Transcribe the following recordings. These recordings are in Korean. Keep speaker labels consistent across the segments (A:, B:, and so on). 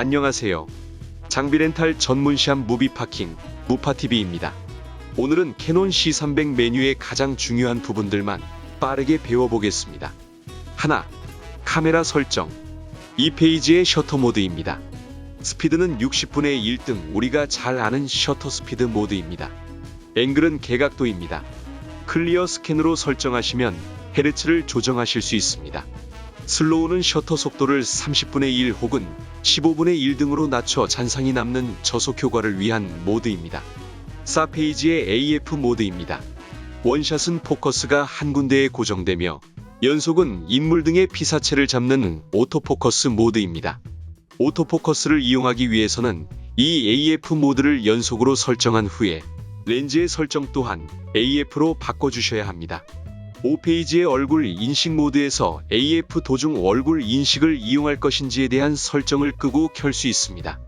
A: 안녕하세요. 장비 렌탈 전문 샵 무비파킹 무파TV입니다. 오늘은 캐논 C300 메뉴의 가장 중요한 부분들만 빠르게 배워보겠습니다. 하나, 카메라 설정. 이 페이지의 셔터 모드입니다. 스피드는 60분의 1등 우리가 잘 아는 셔터 스피드 모드입니다. 앵글은 개각도입니다. 클리어 스캔으로 설정하시면 헤르츠를 조정하실 수 있습니다. 슬로우는 셔터 속도를 30분의 1 혹은 15분의 1 등으로 낮춰 잔상이 남는 저속 효과를 위한 모드입니다. 4페이지의 AF 모드입니다. 원샷은 포커스가 한 군데에 고정되며 연속은 인물 등의 피사체를 잡는 오토포커스 모드입니다. 오토포커스를 이용하기 위해서는 이 AF 모드를 연속으로 설정한 후에 렌즈의 설정 또한 AF로 바꿔주셔야 합니다. 5페이지의 얼굴 인식 모드에서 AF 도중 얼굴 인식을 이용할 것인지에 대한 설정을 끄고 켤 수 있습니다.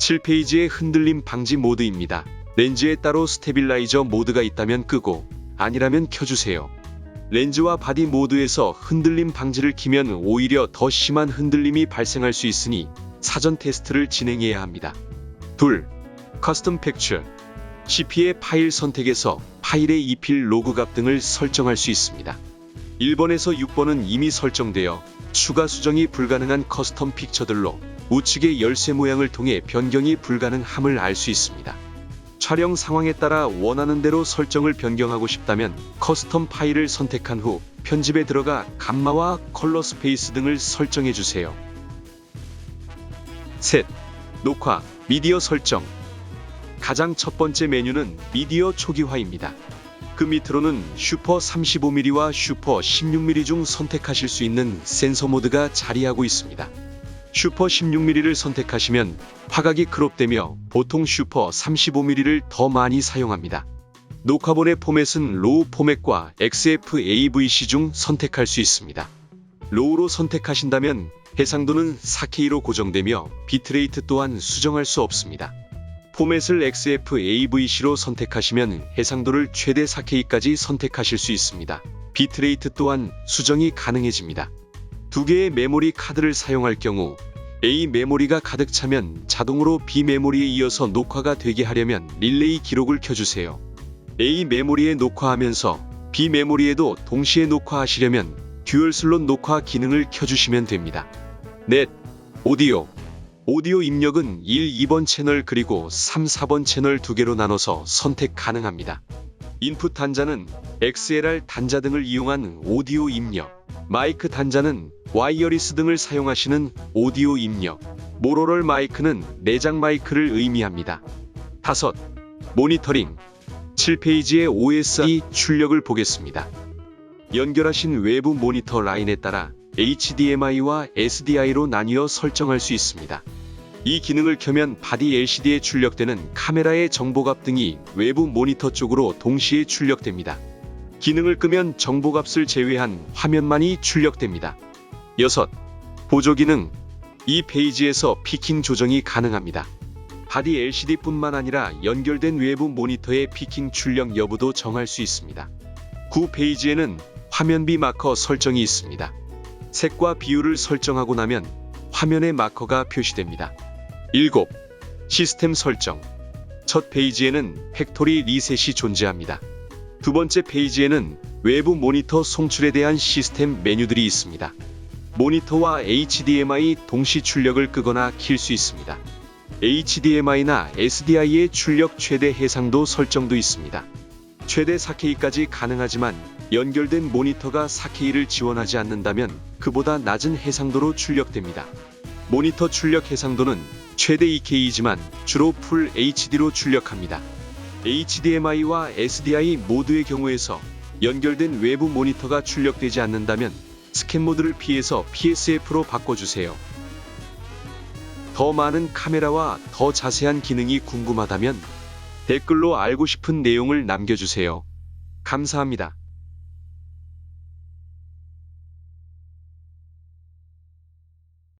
A: 7페이지의 흔들림 방지 모드입니다. 렌즈에 따로 스테빌라이저 모드가 있다면 끄고 아니라면 켜주세요. 렌즈와 바디 모드에서 흔들림 방지를 키면 오히려 더 심한 흔들림이 발생할 수 있으니 사전 테스트를 진행해야 합니다. 둘, 커스텀 팩처. CP의 파일 선택에서 파일의 이필 로그 값 등을 설정할 수 있습니다. 1번에서 6번은 이미 설정되어 추가 수정이 불가능한 커스텀 픽처들로 우측의 열쇠 모양을 통해 변경이 불가능함을 알 수 있습니다. 촬영 상황에 따라 원하는 대로 설정을 변경하고 싶다면 커스텀 파일을 선택한 후 편집에 들어가 감마와 컬러 스페이스 등을 설정해 주세요. 셋. 녹화, 미디어 설정. 가장 첫 번째 메뉴는 미디어 초기화입니다. 그 밑으로는 슈퍼 35mm와 슈퍼 16mm 중 선택하실 수 있는 센서 모드가 자리하고 있습니다. 슈퍼 16mm를 선택하시면 화각이 크롭되며 보통 슈퍼 35mm를 더 많이 사용합니다. 녹화본의 포맷은 로우 포맷과 XF AVC 중 선택할 수 있습니다. 로우로 선택하신다면 해상도는 4K로 고정되며 비트레이트 또한 수정할 수 없습니다. 포맷을 XF AVC로 선택하시면 해상도를 최대 4K까지 선택하실 수 있습니다. 비트레이트 또한 수정이 가능해집니다. 두 개의 메모리 카드를 사용할 경우 A 메모리가 가득 차면 자동으로 B 메모리에 이어서 녹화가 되게 하려면 릴레이 기록을 켜주세요. A 메모리에 녹화하면서 B 메모리에도 동시에 녹화하시려면 듀얼 슬롯 녹화 기능을 켜주시면 됩니다. 넷, 오디오. 오디오 입력은 1, 2번 채널 그리고 3, 4번 채널 두 개로 나눠서 선택 가능합니다. 인풋 단자는 XLR 단자 등을 이용한 오디오 입력, 마이크 단자는 와이어리스 등을 사용하시는 오디오 입력, 모로럴 마이크는 내장 마이크를 의미합니다. 다섯, 모니터링. 7페이지의 OSI 출력을 보겠습니다. 연결하신 외부 모니터 라인에 따라 HDMI와 SDI로 나뉘어 설정할 수 있습니다. 이 기능을 켜면 바디 LCD에 출력되는 카메라의 정보값 등이 외부 모니터 쪽으로 동시에 출력됩니다. 기능을 끄면 정보값을 제외한 화면만이 출력됩니다. 6. 보조 기능. 이 페이지에서 피킹 조정이 가능합니다. 바디 LCD뿐만 아니라 연결된 외부 모니터의 피킹 출력 여부도 정할 수 있습니다. 9페이지에는 화면비 마커 설정이 있습니다. 색과 비율을 설정하고 나면 화면에 마커가 표시됩니다. 7. 시스템 설정. 첫 페이지에는 팩토리 리셋이 존재합니다. 두 번째 페이지에는 외부 모니터 송출에 대한 시스템 메뉴들이 있습니다. 모니터와 HDMI 동시 출력을 끄거나 킬 수 있습니다. HDMI나 SDI의 출력 최대 해상도 설정도 있습니다. 최대 4K까지 가능하지만 연결된 모니터가 4K를 지원하지 않는다면 그보다 낮은 해상도로 출력됩니다. 모니터 출력 해상도는 최대 2K이지만 주로 풀 HD로 출력합니다. HDMI와 SDI 모두의 경우에서 연결된 외부 모니터가 출력되지 않는다면 스캔 모드를 피해서 PSF로 바꿔주세요. 더 많은 카메라와 더 자세한 기능이 궁금하다면 댓글로 알고 싶은 내용을 남겨주세요. 감사합니다.